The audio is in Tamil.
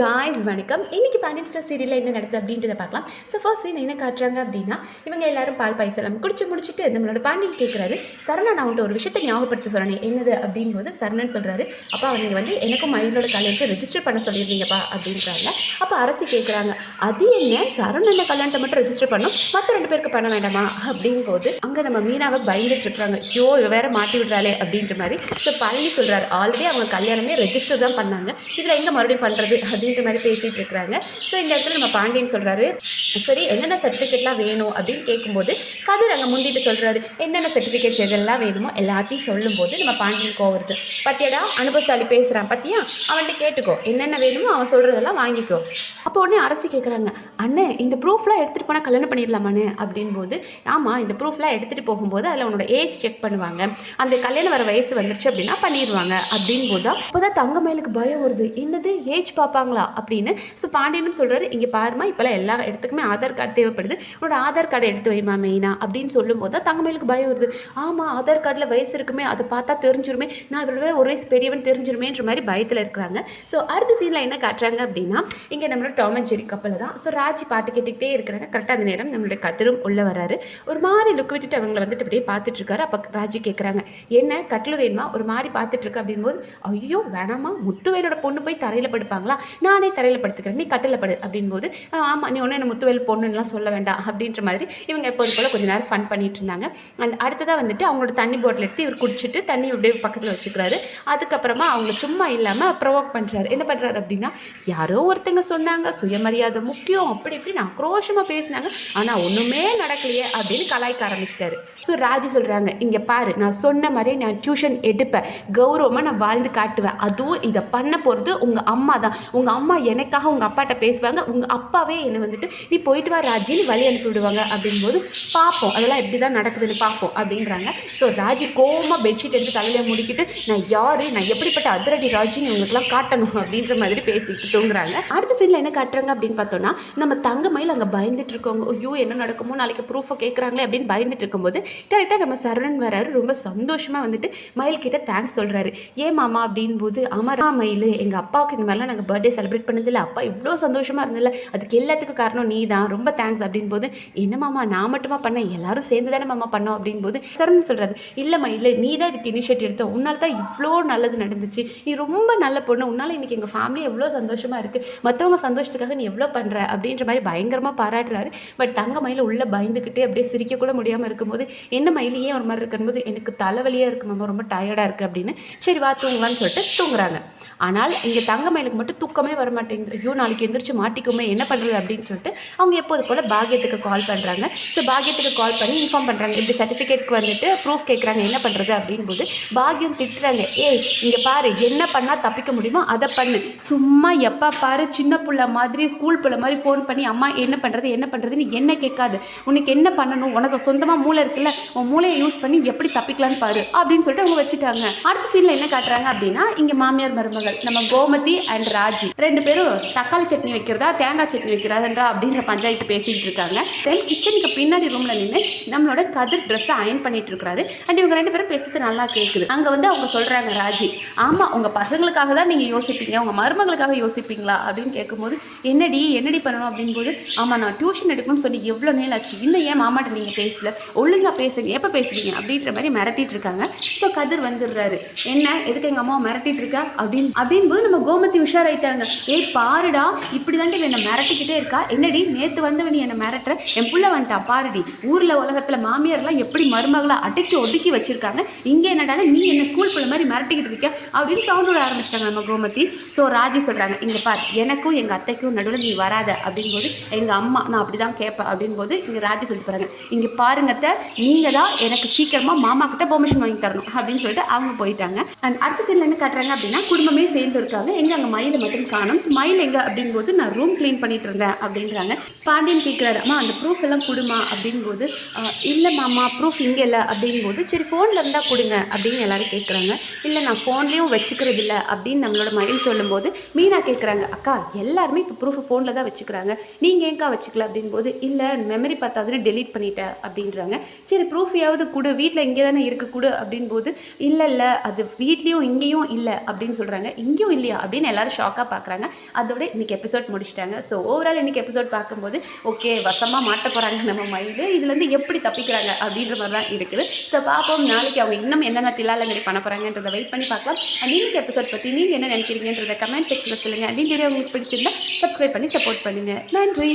காய்ஸ் வணக்கம். இன்னைக்கு பாண்டியன் ஸ்டார் சீரியலில் என்ன நடக்குது அப்படின்றத பார்க்கலாம். ஸோ ஃபர்ஸ்ட் சீன் என்ன காட்டுறாங்க அப்படின்னா இவங்க எல்லாரும் பால் பாயசம் குடிச்சு முடிச்சுட்டு நம்மளோட பாண்டியன் கேட்குறாரு சரணன் நான் ஒரு விஷயத்தை ஞாபகப்படுத்த சொல்கிறேன் என்னது அப்படின் போது சரணன் சொல்கிறாரு அப்பா நீங்கள் வந்து எனக்கும் மயிலோட கல்யாணத்தை ரெஜிஸ்டர் பண்ண சொல்லியிருந்தீங்கப்பா அப்படின்றாங்க. அப்போ அரசு கேட்குறாங்க அது என்ன? சரணனை கல்யாணத்தை மட்டும் ரெஜிஸ்டர் பண்ணும் மற்ற ரெண்டு பேருக்கு பண்ண வேண்டாமா? அப்படிங்கும்போது அங்கே நம்ம மீனாவை பயந்துட்டு இருக்கிறாங்க ஐயோ இவ வேற மாட்டி விடுறாளே அப்படின்ற மாதிரி. ஸோ பழனி சொல்கிறாரு ஆல்ரெடி அவங்க கல்யாணமே ரெஜிஸ்டர் தான் பண்ணாங்க. இதில் எங்கே மறுபடியும் பண்ணுறது அப்படின்ற மாதிரி பேசிகிட்டு இருக்கிறாங்க. ஸோ இந்த இடத்துல நம்ம பாண்டியன் சொல்கிறாரு சரி என்னென்ன சர்டிஃபிகேட்லாம் வேணும் அப்படின்னு கேட்கும்போது கதிர் அங்கே முந்திட்டு சொல்கிறாரு என்னென்ன சர்டிஃபிகேட்ஸ் எதெல்லாம் வேணுமோ எல்லாத்தையும் சொல்லும்போது நம்ம பாண்டியன் கோவருது பத்தியடா அனுபவசாலி பேசுகிறான் பத்தியா? அவன்கிட்ட கேட்டுக்கோ என்னென்ன வேணுமோ அவன் சொல்கிறதெல்லாம் வாங்கிக்கோ. அப்போ உடனே அரசு கேட்குறாங்க அண்ணே இந்த ப்ரூஃப்லாம் எடுத்துகிட்டு போனால் கல்யாணம் பண்ணிடலாமாண்ணே? அப்படின் போது ஆமாம் இந்த ப்ரூஃப்லாம் எடுத்துகிட்டு போகும்போது அதில் உன்னோட ஏஜ் செக் பண்ணுவாங்க. அந்த கல்யாணம் வர வயசு வந்துருச்சு அப்படின்னா பண்ணிடுவாங்க. அப்படின் போது தான் இப்போ தான் தங்கமயிலுக்கு பயம் வருது. என்னது ஏஜ் பார்ப்பாங்க பார்ப்பாங்களா அப்படின்னு. ஸோ பாண்டியனும் சொல்கிறாரு இங்கே பாருமா இப்போல்லாம் எல்லா இடத்துக்குமே ஆதார் கார்டு தேவைப்படுது. உன்னோட ஆதார் கார்டை எடுத்து வைமா மெயினா? அப்படின்னு சொல்லும்போது தான் தங்கமயிலுக்கு பயம் வருது. ஆமாம் ஆதார் கார்டில் வயசு இருக்குமே அதை பார்த்தா தெரிஞ்சிருமே. நான் இவரோட ஒரு வயசு பெரியவன் தெரிஞ்சிருமேன்ற மாதிரி பயத்தில் இருக்கிறாங்க. ஸோ அடுத்த சீனில் என்ன காட்டுறாங்க அப்படின்னா இங்கே நம்மளோட டாம் அண்ட் ஜெரி கப்பல் தான். ஸோ ராஜி பாட்டு கேட்டுக்கிட்டே இருக்கிறாங்க. கரெக்டாக அந்த நேரம் நம்மளுடைய கதிரும் உள்ளே வராரு ஒரு மாதிரி லுக் விட்டுட்டு அவங்கள வந்துட்டு அப்படியே பார்த்துட்டு இருக்காரு. அப்போ ராஜி கேட்குறாங்க என்ன கட்டில் வேணுமா? ஒரு மாதிரி பார்த்துட்டு இருக்கு. அப்படின்போது ஐயோ வேணாமா முத்துவேலோட பொண்ணு போய் தரையில் படுப்பாங்களா? நானே தரையில் படுத்துக்கிறேன் நீ கட்டில் படு அப்படின்போது ஆமாம் நீ ஒன்றும் என்ன முத்துவேல் பொண்ணுலாம் சொல்ல வேண்டாம் அப்படின்ற மாதிரி இவங்க எப்போது போல் கொஞ்ச நேரம் ஃபன் பண்ணிட்டு இருந்தாங்க. அண்ட் அடுத்ததாக வந்துட்டு அவங்களோட தண்ணி பாட்டில் எடுத்து இவர் குடிச்சிட்டு தண்ணி அப்படியே பக்கத்தில் வச்சுக்கிறாரு. அதுக்கப்புறமா அவங்க சும்மா இல்லாமல் ப்ரொவோக் பண்ணுறாரு என்ன பண்ணுறாரு அப்படின்னா யாரோ ஒருத்தங்க சொன்னாங்க சுயமரியாதை முக்கியம் அப்படி இப்படின்னு ஆக்ரோஷமாக பேசினாங்க. ஆனால் ஒன்றுமே நடக்கலையே அப்படின்னு கலாய்க்க ஆரம்பிச்சிட்டாரு. ஸோ ராஜி சொல்கிறாங்க இங்கே பாரு நான் சொன்ன மாதிரியே நான் டியூஷன் எடுப்பேன். கௌரவமாக நான் வாழ்ந்து காட்டுவேன். அதுவும் இதை பண்ண போகிறது உங்கள் அம்மா தான். உங்கள் அம்மா எனக்காக உங்கள் அப்பாட்ட பேசுவாங்க. உங்கள் அப்பாவே என்னை வந்துட்டு நீ போயிட்டு வா ராஜின்னு வழி அனுப்பி விடுவாங்க. அப்படிங்கும்போது பார்ப்போம் அதெல்லாம் எப்படி தான் நடக்குதுன்னு பார்ப்போம் அப்படின்றாங்க. ஸோ ராஜி கோமா பெட்ஷீட் எடுத்து தலையில முடிக்கிட்டு நான் யார்? நான் எப்படிப்பட்ட அதிரடி ராஜின்னு உங்களுக்குலாம் காட்டணும். அப்படின்ற மாதிரி பேசிட்டு தூங்குறாங்க. அடுத்த சீனில் என்ன காட்டுறாங்க அப்படின்னு பார்த்தோன்னா நம்ம தங்கமயில் அங்கே பயந்துட்டு இருக்கவங்க ஐயோ என்ன நடக்குமோ நாளைக்கு ப்ரூஃபை கேட்குறாங்களே அப்படின்னு பயந்துட்டு இருக்கும்போது கரெக்டாக நம்ம சரணன் வராரு ரொம்ப சந்தோஷமாக வந்துட்டு மயில் கிட்ட தேங்க்ஸ் சொல்கிறாரு ஏன் மாமா? அப்படின் போது அமரா மயில் எங்கள் அப்பாவுக்கு இந்த மாதிரிலாம் நாங்கள் பர்த்டே செலிப்ரேட் பண்ணதில்ல. அப்பா இவ்வளோ சந்தோஷமாக இருந்ததில்ல அதுக்கு எல்லாத்துக்கும் காரணம் நீ தான் ரொம்ப தேங்க்ஸ் அப்படின் போது என்ன மாமா நான் மட்டுமா பண்ணேன்? எல்லாரும் சேர்ந்து தானே மாமா பண்ணோம்? அப்படின் போது சரண் சொல்கிறாரு இல்லை நீ தான் இதுக்கு இனிஷியேட்டிவ் எடுத்த. உன்னால தான் இவ்வளோ நல்லது நடந்துச்சு. நீ ரொம்ப நல்ல பொண்ணு. உன்னால் இன்னைக்கு எங்கள் ஃபேமிலி எவ்வளோ சந்தோஷமாக இருக்குது மற்றவங்க சந்தோஷத்துக்காக நீ எவ்வளோ பண்ணுற அப்படின்ற மாதிரி பயங்கரமாக பாராட்டுறாரு. பட் தங்க மயில் உள்ள பயந்துக்கிட்டே அப்படியே சிரிக்க கூட முடியாமல் இருக்கும்போது என்ன மயில்? ஏன் ஒரு மாதிரி இருக்கும்போது? எனக்கு தலைவலியாக இருக்கு மாமா. ரொம்ப டயர்டாக இருக்குது அப்படின்னு சரி வா தூங்கலான்னு சொல்லிட்டு தூங்குறாங்க. ஆனால் இங்கே தங்க மயிலுக்கு மட்டும் தூக்கம் வர மாட்டேங்குது ஐயோ நாளைக்கு எந்திரிச்சு மாட்டிக்குமே என்ன பண்ணுறது அப்படின்னு சொல்லிட்டு அவங்க எப்போது போல் பாக்கியத்துக்கு கால் பண்ணுறாங்க ஸோ பாக்கியத்துக்கு கால் பண்ணி இன்ஃபார்ம் பண்ணுறாங்க இப்படி சர்டிஃபிகேட்க்கு வந்துட்டு ப்ரூஃப் கேட்குறாங்க என்ன பண்ணுறது அப்படின்போது பாகியம் பாக்கியம் திட்டுறாங்க. ஏய் இங்கே பாரு என்ன பண்ணால் தப்பிக்க முடியுமோ அதை பண்ணு. சும்மா எப்போ பாரு சின்ன பிள்ளை மாதிரி ஸ்கூல் பிள்ளை மாதிரி ஃபோன் பண்ணி அம்மா என்ன பண்ணுறது என்ன பண்ணுறதுன்னு என்ன கேட்காது. உனக்கு என்ன பண்ணணும்? உனக்கு சொந்தமாக மூளை இருக்குல்ல உன் மூளையை யூஸ் பண்ணி எப்படி தப்பிக்கலான்னு பாரு அப்படின்னு சொல்லிட்டு அவங்க வச்சுட்டாங்க. அடுத்த சீனில் என்ன காட்டுறாங்க அப்படின்னா இங்கே மாமியார் மருமகள் நம்ம கோமதி அண்ட் ராஜி. ரெண்டு பேரும் தக்காளி சட்னி வைக்கிறதா தேங்காய் சட்னி வைக்கிறதா அப்படின்ற பஞ்சாயத்து பேசிகிட்டு இருக்காங்க. தென் கிச்சனுக்கு பின்னாடி ரூமில் நின்று நம்மளோட கதிர் ட்ரெஸ்ஸை அயன் பண்ணிட்டு இருக்காரு அண்ட் இவங்க ரெண்டு பேரும் பேசுறது நல்லா கேட்குது அங்கே வந்து அவங்க சொல்கிறாங்க ராஜி ஆமாம் உங்கள் பசங்களுக்காக தான் நீங்கள் யோசிப்பீங்க. உங்கள் மருமகளுக்காக யோசிப்பீங்களா? அப்படின்னு கேட்கும்போது என்னடி என்னடி பண்ணணும்? அப்படிங்கும்போது ஆமாம் நான் டியூஷன் எடுக்கணும்னு சொல்லி எவ்வளோ நேரம் ஆச்சு? இன்னும் ஏன் மாமாட்ட நீங்கள் பேசல? ஒழுங்காக பேசுங்க. எப்போ பேசுவீங்க? அப்படின்ற மாதிரி மிரட்டிட்டு இருக்காங்க. ஸோ கதிர் வந்துடுறாரு. என்ன? எதுக்கு எங்கள் அம்மாவை மிரட்டிட்டு இருக்கா? அப்படின்னு அப்படின்போது நம்ம கோமதி உஷாராயிட்டாங்க. ஏய் பாருடா இப்படி தாண்டி என்னை மிரட்டிக்கிட்டே இருக்கா? என்னடி நேற்று வந்தவன் நீ என்னை மிரட்டுற? என் புள்ள வந்துட்டா பாருடி. ஊரில் உலகத்தில் மாமியார்லாம் எப்படி மருமகளை அடக்கி ஒடுக்கி வச்சிருக்காங்க? இங்கே என்னடானா நீ என்ன ஸ்கூல் பிள்ளை மாதிரி மிரட்டிக்கிட்டு இருக்க அப்படின்னு சவுண்ட் விட ஆரம்பிச்சிட்டாங்க நம்ம கோமதி. ஸோ ராஜி சொல்கிறாங்க இங்கே பார் எனக்கும் எங்கள் அத்தைக்கும் நடுவில் நீ வராத. அப்படிங்கும்போது எங்கள் அம்மா நான் அப்படி தான் கேட்பேன். அப்படின்போது இங்கே ராஜி சொல்லி போகிறாங்க இங்கே பாருங்க அத்தை நீங்கள் தான் எனக்கு சீக்கிரமாக மாமா கிட்ட பெர்மிஷன் வாங்கி தரணும். அப்படின்னு சொல்லிட்டு அவங்க போயிட்டாங்க. அண்ட் அடுத்த சைடில் என்ன காட்டுறாங்க அப்படின்னா குடும்பமே சேர்ந்து இருக்காங்க. எங்கே அங்கே மயிலை மட்டும் காணும். ஸ்மைல் எங்கே அப்படிங்கும்போது நான் ரூம் க்ளீன் பண்ணிட்டு இருந்தேன் அப்படின்றாங்க. பாண்டியன் கேட்குறாரு அம்மா அந்த ப்ரூஃப் எல்லாம் கொடுமா? அப்படிங்கும்போது இல்லை மாமா ப்ரூஃப் இங்கே இல்லை. அப்படிங்கும்போது சரி ஃபோனில் இருந்தால் கொடுங்க அப்படின்னு எல்லோரும் கேட்குறாங்க இல்லை நான் ஃபோன்லேயும் வச்சுக்கிறது இல்லை அப்படின்னு நம்மளோட மயில் சொல்லும்போது மீனா கேட்குறாங்க அக்கா எல்லாருமே இப்போ ப்ரூஃப் ஃபோனில் தான் வச்சுக்கிறாங்க. நீங்கள் ஏங்க்கா வச்சுக்கல? அப்படிங்கும்போது இல்லை மெமரி பார்த்தாதுன்னு டெலீட் பண்ணிட்டேன் அப்படின்றாங்க. சரி ப்ரூஃபையாவது கொடு வீட்டில் இங்கே தானே இருக்க கொடு அப்படின்போது இல்லை இல்லை அது வீட்லேயும் இங்கேயும் இல்லை அப்படின்னு சொல்கிறாங்க இங்கேயும் இல்லையா? அப்படின்னு எல்லோரும் ஷாக்காக பார்க்குறாங்க. பார்க்குறாங்க. அதோட இன்னைக்கு எபிசோட் முடிச்சிட்டாங்க. ஸோ ஓவரால் இன்னைக்கு எபிசோட் பார்க்கும்போது ஓகே வசமாக மாட்ட போகிறாங்க நம்ம மயில் இதுலேருந்து எப்படி தப்பிக்கிறாங்க அப்படின்ற மாதிரி தான் இருக்குது. ஸோ பார்ப்போம். நாளைக்கு அவங்க இன்னும் என்னென்ன தில்லாலங்கடி பண்ண போகிறாங்கன்றதை வெயிட் பண்ணி பார்க்கலாம். அண்ட் இன்னைக்கு எபிசோட் பற்றி நீங்கள் என்ன நினைக்கிறீங்கன்றத கமெண்ட் செக்ஷனில் சொல்லுங்கள் அண்ட் வீடியோ உங்களுக்கு பிடிச்சிருந்தா சப்ஸ்கிரைப் பண்ணி சப்போர்ட் பண்ணுங்கள் நன்றி.